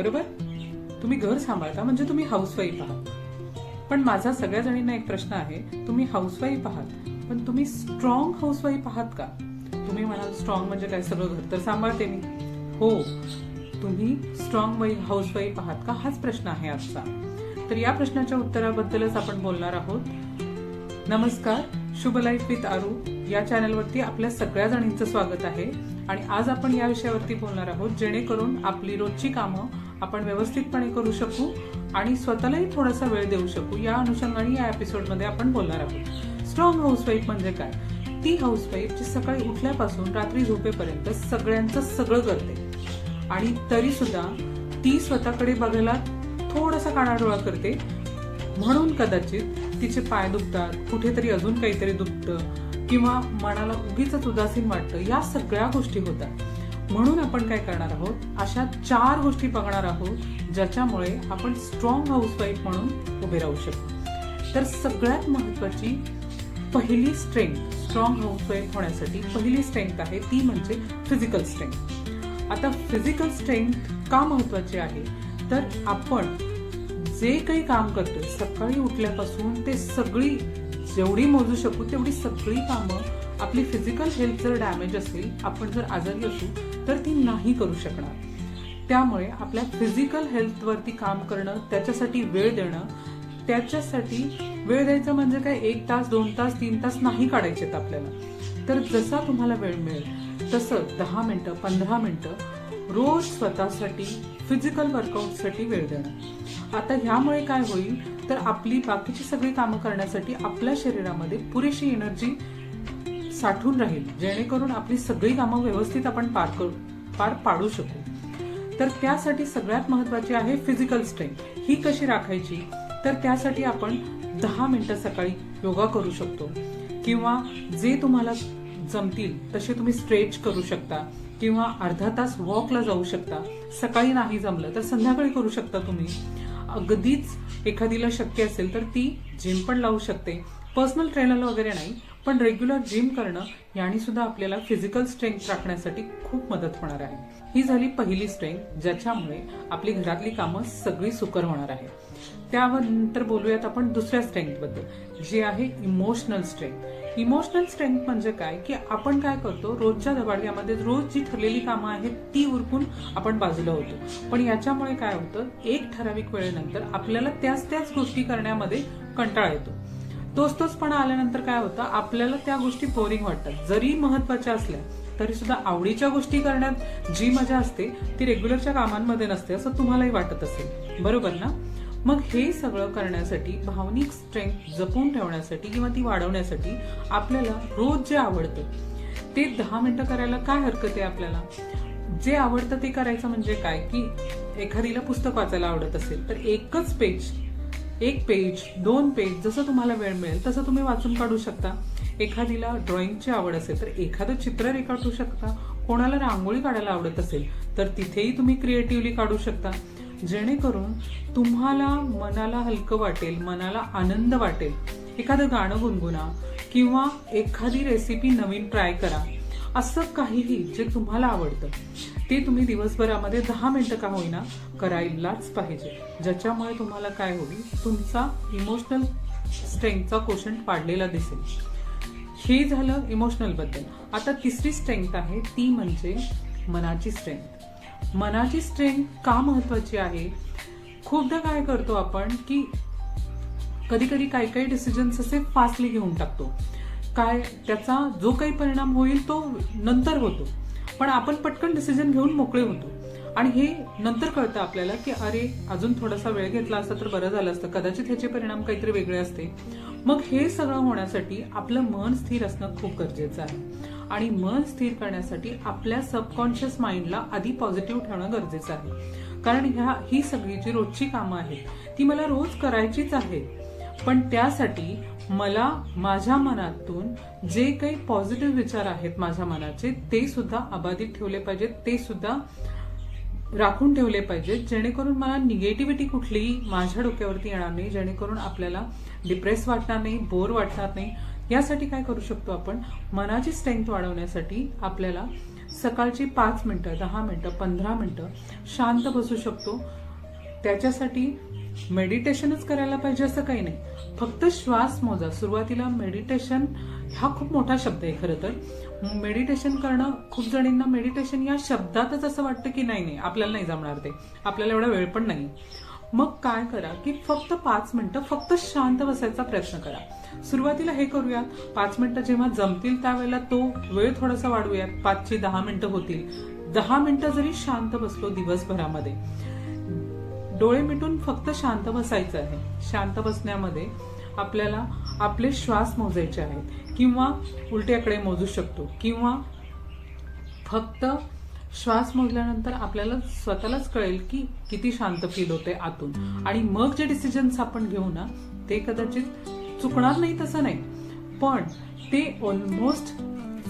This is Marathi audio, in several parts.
बरोबर? तुम्ही घर सांभाळता म्हणजे तुम्ही हाऊसवाईफ आहात. पण माझा सगळ्या जणींना एक प्रश्न आहे तुम्ही हाऊसवाईफ आहात पण तुम्ही स्ट्रॉंग हाऊसवाईफ आहात का? तुम्ही म्हणाल स्ट्रॉंग म्हणजे काय? सगळं घर तर सांभाळते मी. हो तुम्ही स्ट्रॉंग हाऊसवाईफ आहात का? हाच प्रश्न आहे आजचा. तर या प्रश्नाच्या उत्तराबद्दलच आपण बोलणार आहोत. नमस्कार शुभ लाईफ विथ आरू या चॅनलवरती आपल्या सगळ्या जणींचं स्वागत आहे. आणि आज आपण या विषयावरती बोलणार आहोत जेणेकरून आपली रोजची कामं आपण व्यवस्थितपणे करू शकू आणि स्वतःलाही थोडासा वेळ देऊ शकू. या अनुषंगाने या एपिसोडमध्ये आपण बोलणार आहोत. स्ट्रॉंग हाऊसवाईफ म्हणजे काय? ती हाऊसवाईफ जी सकाळी उठल्यापासून रात्री झोपेपर्यंत सगळ्यांचं सगळं करते. आणि तरी सुद्धा ती स्वतःकडे बघायला थोडासा कानाडोळा करते. म्हणून कदाचित तिचे पाय दुखतात कुठेतरी अजून काहीतरी दुखतं. किंवा मनाला उगीच उदासीन वाटतं या सगळ्या गोष्टी होतात. म्हणून आपण काय करणार आहोत अशा चार गोष्टी बघणार आहोत ज्याच्यामुळे आपण स्ट्रॉंग हाऊसवाईफ म्हणून उभे राहू शकतो तर सगळ्यात महत्वाची पहिली स्ट्रेंथ स्ट्रॉंग हाऊसवाईफ होण्यासाठी पहिली स्ट्रेंथ आहे ती म्हणजे फिजिकल स्ट्रेंथ आता फिजिकल स्ट्रेंथ का महत्वाची आहे? तर आपण जे काही काम करतोय सकाळी उठल्यापासून ते सगळी जेवढी मोजू शकू तेवढी सगळी कामं आपली फिजिकल हेल्थ जर डॅमेज असेल आपण जर आजारी असू तर ती नाही करू शकणार. त्यामुळे आपल्या फिजिकल हेल्थवरती काम करणं त्याच्यासाठी वेळ देणं त्याच्यासाठी वेळ द्यायचं म्हणजे काय एक तास दोन तास तीन तास नाही काढायचेत आपल्याला. तर जसा तुम्हाला वेळ मिळेल तसं दहा मिनटं पंधरा मिनटं रोज स्वतःसाठी फिजिकल वर्कआउटसाठी वेळ देणं. आता ह्यामुळे काय होईल? तर आपली बाकीची सगळी कामं करण्यासाठी आपल्या शरीरामध्ये पुरेशी एनर्जी साठून राहील. जेणेकरून आपली सगळी कामं व्यवस्थित आपण पार करू पार पाडू शकू. तर त्यासाठी सगळ्यात महत्वाची आहे फिजिकल स्ट्रेंथ ही कशी राखायची? तर त्यासाठी आपण दहा मिनटं सकाळी योगा करू शकतो. किंवा जे तुम्हाला जमतील तसे तुम्ही स्ट्रेच करू शकता. किंवा अर्धा तास वॉकला जाऊ शकता. सकाळी नाही जमलं तर संध्याकाळी करू शकता तुम्ही. अगदीच एखादीला शक्य असेल तर ती जिम पण लावू शकते. पर्सनल ट्रेनर वगैरे नाही पण रेग्युलर जिम करणं याने सुद्धा आपल्याला फिजिकल स्ट्रेंथ राखण्यासाठी खूप मदत होणार आहे. ही झाली पहिली स्ट्रेंथ ज्याच्यामुळे आपली घरातली कामं सगळी सुकर होणार आहे त्यानंतर बोलूयात आपण दुसऱ्या स्ट्रेंथबद्दल जे जी आहे इमोशनल स्ट्रेंथ इमोशनल स्ट्रेंथ म्हणजे काय? की आपण काय करतो रोजच्या धबाडक्यामध्ये रोज जी ठरलेली कामं आहेत ती उरकून आपण बाजूला होतो. पण याच्यामुळे काय होतं एक ठराविक वेळेनंतर आपल्याला त्याच त्याच गोष्टी करण्यामध्ये कंटाळा येतो. तोच तोचपणा आल्यानंतर काय होतं आपल्याला त्या गोष्टी बोरिंग वाटतात. जरी महत्त्वाच्या असल्या तरी सुद्धा आवडीच्या गोष्टी करण्यात जी मजा असते ती रेग्युलरच्या कामांमध्ये नसते असं तुम्हालाही वाटत असेल. बरोबर ना? मग हे सगळं करण्यासाठी भावनिक स्ट्रेंथ जपून ठेवण्यासाठी किंवा ती वाढवण्यासाठी आपल्याला रोज जे आवडतं ते दहा मिनटं करायला काय हरकत आहे आपल्याला? जे आवडतं ते करायचं म्हणजे काय? की एखादीला पुस्तक वाचायला आवडत असेल तर एकच पेज एक पेज दोन पेज जसं तुम्हाला वेळ मिळेल तसं तुम्ही वाचून काढू शकता. एखादीला ड्रॉइंगची आवड असेल तर एखादं चित्र रेखाटू शकता. कोणाला रांगोळी काढायला आवडत असेल तर तिथेही तुम्ही क्रिएटिव्हली काढू शकता. जेणेकरून तुम्हाला मनाला हलकं वाटेल मनाला आनंद वाटेल. एखादं गाणं गुणगुणा किंवा एखादी रेसिपी नवीन ट्राय करा. असं काहीही जे तुम्हाला आवडतं ते तुम्ही दिवसभरामध्ये दहा मिनटं का होईना करायलाच पाहिजे. ज्याच्यामुळे तुम्हाला काय होईल तुमचा इमोशनल स्ट्रेंथचा क्वेश्चन पाडलेला दिसेल. हे झालं इमोशनलबद्दल आता तिसरी स्ट्रेंथ आहे ती म्हणजे मनाची स्ट्रेंथ मनाची स्ट्रेंथ का महत्वाची आहे? खूपदा काय करतो आपण की कधी कधी काही काही डिसिजन्स असे फास्टली घेऊन टाकतो. काय त्याचा जो काही परिणाम होईल तो नंतर होतो. पण आपण पटकन डिसिजन घेऊन मोकळे होतो. आणि हे नंतर कळतं आपल्याला की अरे अजून थोडासा वेळ घेतला असता तर बरं झालं असतं. कदाचित ह्याचे परिणाम काहीतरी वेगळे असते. मग हे सगळं होण्यासाठी आपलं मन स्थिर असणं खूप गरजेचं आहे. आणि मन स्थिर करण्यासाठी आपल्या सबकॉन्शियस माइंडला आधी पॉझिटिव्ह ठेवणं गरजेचं आहे. कारण ह्या ही सगळी जी रोजची कामं आहेत ती मला रोज करायचीच आहेत. पण त्यासाठी मला माझ्या मनातून जे काही पॉझिटिव्ह विचार आहेत माझ्या मनाचे ते सुद्धा अबाधित ठेवले पाहिजेत ते सुद्धा राखून ठेवले पाहिजेत जेणेकरून मला निगेटिव्हिटी कुठलीही माझ्या डोक्यावरती येणार नाही जेणेकरून आपल्याला डिप्रेस वाटणार नाही बोर वाटणार नाही. यासाठी काय करू शकतो आपण? मनाची स्ट्रेंथ वाढवण्यासाठी आपल्याला सकाळची पाच मिनटं दहा मिनटं पंधरा मिनटं शांत बसू शकतो. त्याच्यासाठी मेडिटेशनच करायला पाहिजे असं काही नाही. फक्त श्वास मोजा. सुरुवातीला मेडिटेशन हा खूप मोठा शब्द आहे खरं तर. मेडिटेशन करणं खूप जणींना मेडिटेशन या शब्दातच असं वाटतं की नाही नाही आपल्याला नाही जमणार ते. आपल्याला एवढा वेळ पण नाही. मग काय करा की फक्त पाच मिनिटं फक्त शांत बसायचा प्रयत्न करा. सुरुवातीला हे करूयात. पाच मिनिटं जेव्हा जमतील त्यावेळेला तो वेळ थोडासा वाढवूयात. पाचची दहा मिनिटं होतील. दहा मिनिटं जरी शांत बसलो दिवसभरामध्ये. डोळे मिटून फक्त शांत बसायचं आहे. शांत बसण्यामध्ये आपल्याला आपले श्वास मोजायचे आहेत. किंवा उलट्याकडे मोजू शकतो. किंवा फक्त श्वास मोजल्यानंतर आपल्याला स्वतःलाच कळेल की किती शांत फील होते आतून. आणि मग जे डिसिजन्स आपण घेऊ ना ते कदाचित चुकणार नाही तसं नाही. पण ते ऑलमोस्ट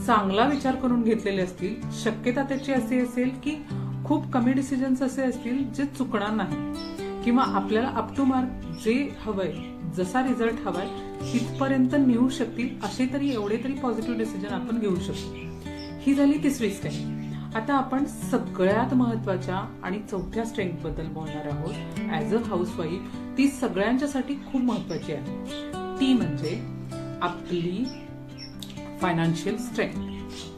चांगला विचार करून घेतलेले असतील शक्यता त्याची अशी असेल की खूप कमी डिसिजन्स असे असतील जे चुकणार नाही. किंवा आपल्याला अप टू मार्क जे हवंय जसा रिझल्ट हवाय तिथपर्यंत नेऊ शकतील असे तरी एवढे तरी पॉझिटिव्ह डिसिजन आपण घेऊ शकतो ही झाली तिसरी स्टेप आता आपण सगळ्यात महत्त्वाच्या आणि चौथ्या स्ट्रेंथबद्दल बोलणार आहोत. ऍज अ हाऊसवाईफ ती सगळ्यांच्यासाठी खूप महत्वाची आहे. ती म्हणजे आपली फायनान्शियल स्ट्रेंथ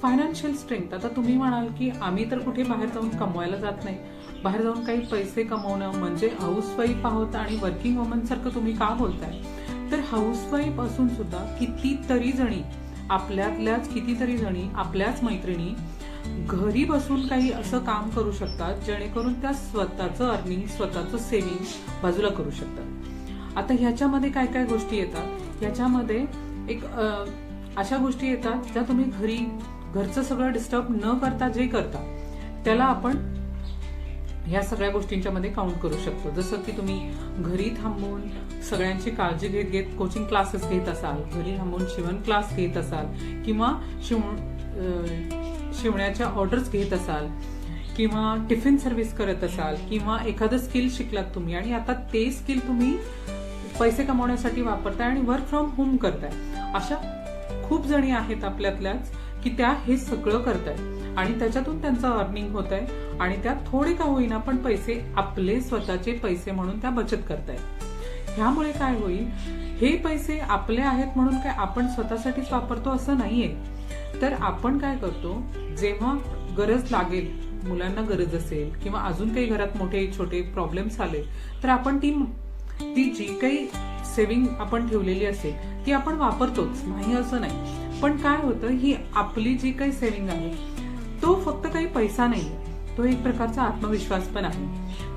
फायनान्शियल स्ट्रेंथ आता तुम्ही म्हणाल की आम्ही तर कुठे बाहेर जाऊन कमवायला जात नाही. बाहेर जाऊन काही पैसे कमवणं म्हणजे हाऊसवाईफ आहोत आणि वर्किंग वुमन सारखं तुम्ही का बोलताय? तर हाऊसवाईफ असून सुद्धा कितीतरी जणी आपल्यातल्याच कितीतरी जणी आपल्याच मैत्रिणी घरी बसून काही असं काम करू शकतात जेणेकरून त्या स्वतःचं अर्निंग स्वतःचं सेव्हिंग बाजूला करू शकतात. आता ह्याच्यामध्ये काय काय गोष्टी येतात? ह्याच्यामध्ये एक अशा गोष्टी येतात ज्या तुम्ही घरी घरचं सगळं डिस्टर्ब न करता जे करता त्याला आपण ह्या सगळ्या गोष्टींच्या मध्ये काउंट करू शकतो. जसं की तुम्ही घरी थांबून सगळ्यांची काळजी घेत घेत कोचिंग क्लासेस घेत असाल घरी थांबून शिवण क्लास घेत असाल किंवा शिवण शिवण्याच्या ऑर्डर्स घेत असाल किंवा टिफिन सर्व्हिस करत असाल किंवा एखादं स्किल शिकलात तुम्ही आणि आता ते स्किल तुम्ही पैसे कमवण्यासाठी वापरताय आणि वर्क फ्रॉम होम करताय. अशा खूप जणी आहेत आपल्यातल्याच की त्या हे सगळं करतायत. आणि त्याच्यातून त्यांचं अर्निंग होत आहे आणि त्या थोडे का होईना पण पैसे आपले स्वतःचे पैसे म्हणून त्या बचत करतायत. ह्यामुळे काय होईल? हे पैसे आपले आहेत म्हणून काय आपण स्वतःसाठीच वापरतो असं नाहीये. तर आपण काय करतो? जेव्हा गरज लागेल मुलांना गरज असेल किंवा अजून काही घरात मोठे छोटे प्रॉब्लेम्स आले तर आपण ती ती जी काही सेविंग आपण ठेवलेली असेल ती आपण वापरतोच. नाही असं नाही. पण काय होतं ही आपली जी काही सेव्हिंग आहे तो फक्त काही पैसा नाही तो एक प्रकारचा आत्मविश्वास पण आहे.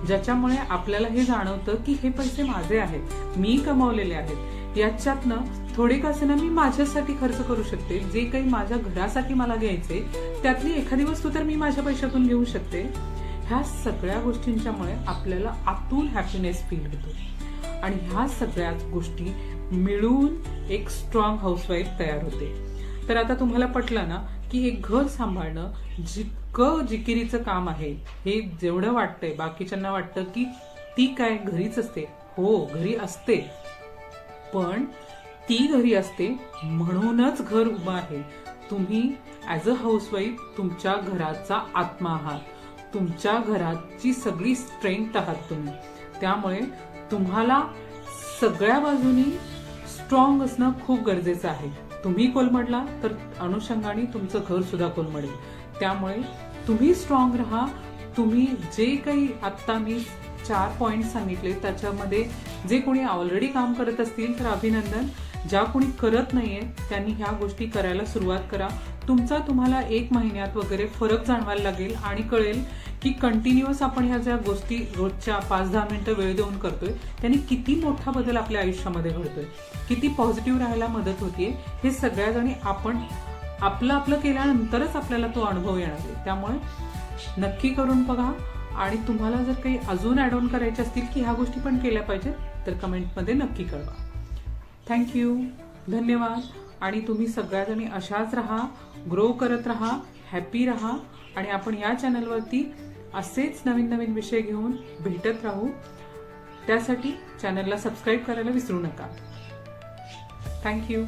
ज्याच्यामुळे आपल्याला हे जाणवतं की हे पैसे माझे आहेत मी कमावलेले आहेत. याच्यातनं थोडे का असेना मी माझ्यासाठी खर्च करू शकते. जे काही माझ्या घरासाठी मला घ्यायचे त्यातली एखादी वस्तू तर मी माझ्या पैशातून घेऊ शकते. ह्या सगळ्या गोष्टींच्यामुळे आपल्याला आतून हॅपीनेस फील होतो. आणि ह्या सगळ्याच गोष्टी मिळून एक स्ट्रॉंग हाऊसवाईफ तयार होते. तर आता तुम्हाला पटलं ना की एक घर सांभाळणं जितकं जिकिरीचं काम आहे हे जेवढं वाटतंय बाकीच्यांना वाटतं की ती काय घरीच असते. हो घरी असते. पण ती घरी असते म्हणूनच घर उभं आहे. तुम्ही ॲज अ हाऊसवाईफ तुमच्या घराचा आत्मा आहात. तुमच्या घराची सगळी स्ट्रेंथ आहात तुम्ही. त्यामुळे तुम्हाला सगळ्या बाजूनी स्ट्रॉंग असणं खूप गरजेचं आहे. तुम्ही कोलमडला तर अनुषंगाने तुमचं घर सुद्धा कोलमडेल त्यामुळे तुम्ही स्ट्रॉंग राहा. तुम्ही जे काही आत्ता मी चार पॉईंट सांगितले त्याच्यामध्ये जे कोणी ऑलरेडी काम करत असतील तर अभिनंदन. ज्या कोणी करत नाहीये त्यांनी ह्या गोष्टी करायला सुरुवात करा. तुमचा तुम्हाला एक महिन्यात वगैरे फरक जाणवायला लागेल आणि कळेल की कंटिन्युअस आपण ह्या ज्या गोष्टी रोजच्या पाच दहा मिनिटं वेळ देऊन करतोय त्यांनी किती मोठा बदल आपल्या आयुष्यामध्ये घडतोय. किती पॉझिटिव्ह राहायला मदत होतीये हे सगळ्या जणी आपण आपलं आपलं केल्यानंतरच आपल्याला तो अनुभव येणार आहे. त्यामुळे नक्की करून बघा आणि तुम्हाला जर काही अजून ऍड ऑन करायचे असतील की ह्या गोष्टी पण केल्या पाहिजेत तर कमेंटमध्ये नक्की कळवा. थँक्यू धन्यवाद. आणि तुम्ही सगळ्याजणी अशाच राहा ग्रो करत राहा हॅपी राहा. आणि आपण या चॅनलवरती असेच नवीन नवीन विषय घेऊन भेटत राहू. त्यासाठी चॅनलला सबस्क्राईब करायला विसरू नका. थँक्यू